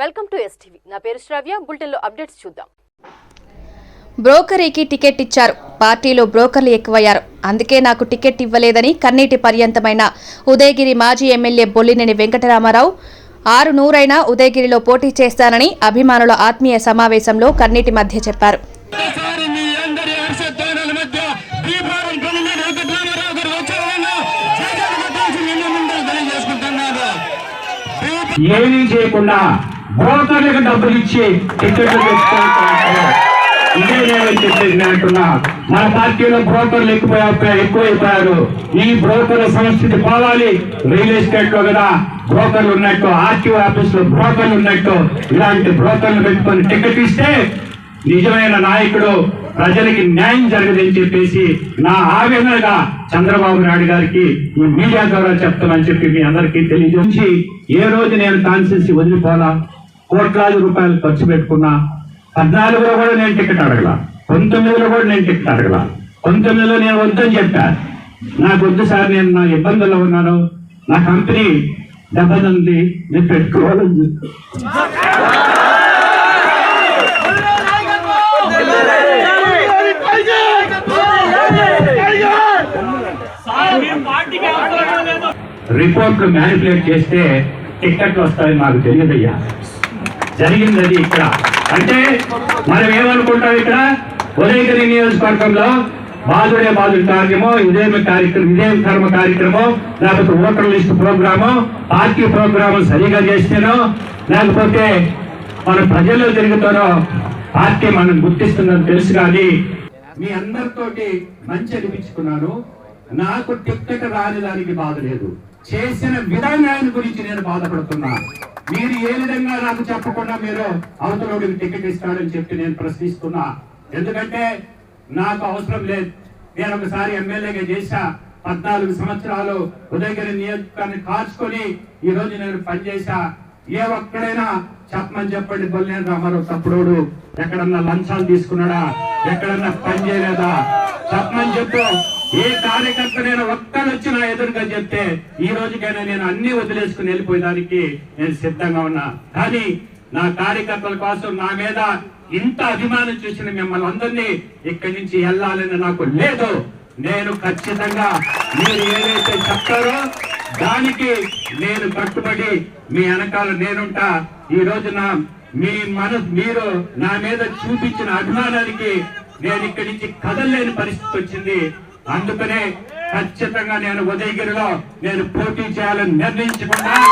Welcome to STV నా పేరు శ్రావ్య బులెటిన్లో అప్డేట్స్ చూద్దాం. బ్రోకరీకి టికెట్ ఇచ్చారు. పార్టీలో బ్రోకర్లు ఎక్కువయ్యారు. అందుకే నాకు టికెట్ ఇవ్వలేదని కన్నీటి పర్యంతమైన ఉదయగిరి మాజీ ఎమ్మెల్యే బొల్లినేని వెంకటరామారావు ఆరు నూరైనా ఉదయగిరిలో పోటీ చేస్తానని అభిమానుల ఆత్మీయ సమావేశంలో కన్నీటి మధ్య చెప్పారు. ఏమీ చేయకుండా బ్రోకర్లకు డబ్బులు ఇచ్చి టికెట్లు ఇదే నేను చెప్పేది అంటున్నా. మన పార్టీలో బ్రోకర్లు ఎక్కువ ఎక్కువైపోయారు ఈ బ్రోకర్ల సంస్కృతి పోవాలి. రియల్ ఎస్టేట్లో కదా బ్రోకర్లు ఉన్నట్టు ఆర్టీఓ ఆఫీస్లో బ్రోకర్లు ఉన్నట్టు ఇలాంటి బ్రోకర్లు పెట్టుకొని టికెట్ ఇస్తే నిజమైన నాయకుడు ప్రజలకి న్యాయం జరగదని చెప్పేసి నా ఆవేదనగా చంద్రబాబు నాయుడు గారికి ఈ మీడియా ద్వారా చెప్తానని చెప్పి మీ అందరికీ తెలియజేసి ఏ రోజు నేను కాన్స్టిట్యూన్సీ వదిలిపోలా కోట్లాది రూపాయలు ఖర్చు పెట్టుకున్నా పద్నాలుగులో కూడా నేను టికెట్ అడగల. పంతొమ్మిదిలో కూడా నేను టికెట్ అడగల. పంతొమ్మిదిలో నేను వద్దని చెప్పా. నాకు వద్దు సార్ నేను నా ఇబ్బందుల్లో ఉన్నాను. నా కంపెనీ దెబ్బతింది నేను పెట్టుకోవాలని రిపోర్ట్లు మ్యానిపులేట్ చేస్తే టిక్కెట్లు వస్తాయని మాకు తెలియదయ్యా. జరిగింది అది ఇక్కడ. అంటే మనం ఏమనుకుంటాం ఇక్కడ? ఉదయగిరి నియోజకవర్గంలో బాధుడే బాధుడి కార్యక్రమం ఇదేమి కార్యక్రమం ఇదేం కర్మ కార్యక్రమం లేకపోతే voter list program party program సరిగా చేస్తేనో లేకపోతే మన ప్రజల్లో జరుగుతారో పార్టీ మనం గుర్తిస్తుందని తెలుసు కానీ మీ అందరితోటి మంచి అనిపించుకున్నాను. నాకు టిక్కెట్ రాని దానికి బాధ లేదు. చేసిన విధానాన్ని గురించి నేను బాధపడుతున్నా. మీరు ఏ విధంగా నాకు చెప్పకుండా మీరు అవతలోడికి టికెట్ ఇస్తాడని చెప్పి నేను ప్రశ్నిస్తున్నా. ఎందుకంటే నాకు అవసరం లేదు. నేను ఒకసారి ఎమ్మెల్యేగా చేశా పద్నాలుగు సంవత్సరాలు ఉదయగిరి నియోజకాన్ని కాచుకొని ఈ రోజు నేను పనిచేశా. ఏ ఒక్కడైనా చెప్పమని చెప్పండి బొల్లేని రామారావు తప్పుడోడు. ఎక్కడన్నా లంచాలు తీసుకున్నాడా? ఎక్కడన్నా పని చేయలేదా? చెప్పమని చెప్పు. ఏ కార్యకర్త నేను ఒక్కడు వచ్చి నా ఎదురుగా చెప్తే ఈ రోజుకైనా నేను అన్ని వదిలేసుకుని వెళ్ళిపోయేదానికి నేను సిద్ధంగా ఉన్నా. కానీ నా కార్యకర్తల కోసం నా మీద ఇంత అభిమానం చూసిన మిమ్మల్ని అందరినీ ఇక్కడి నుంచి వెళ్ళాలని నాకు లేదు. నేను ఖచ్చితంగా మీరు ఏదైతే చెప్తారో దానికి నేను కట్టుబడి మీ వెనకాల నేనుంటా. ఈ రోజున మీ మన మీరు నా మీద చూపించిన అభిమానానికి నేను ఇక్కడి నుంచి కదలలేని పరిస్థితి వచ్చింది. అందుకనే ఖచ్చితంగా నేను ఉదయగిరిలో నేను పోటీ చేయాలని నిర్ణయించుకున్నాను.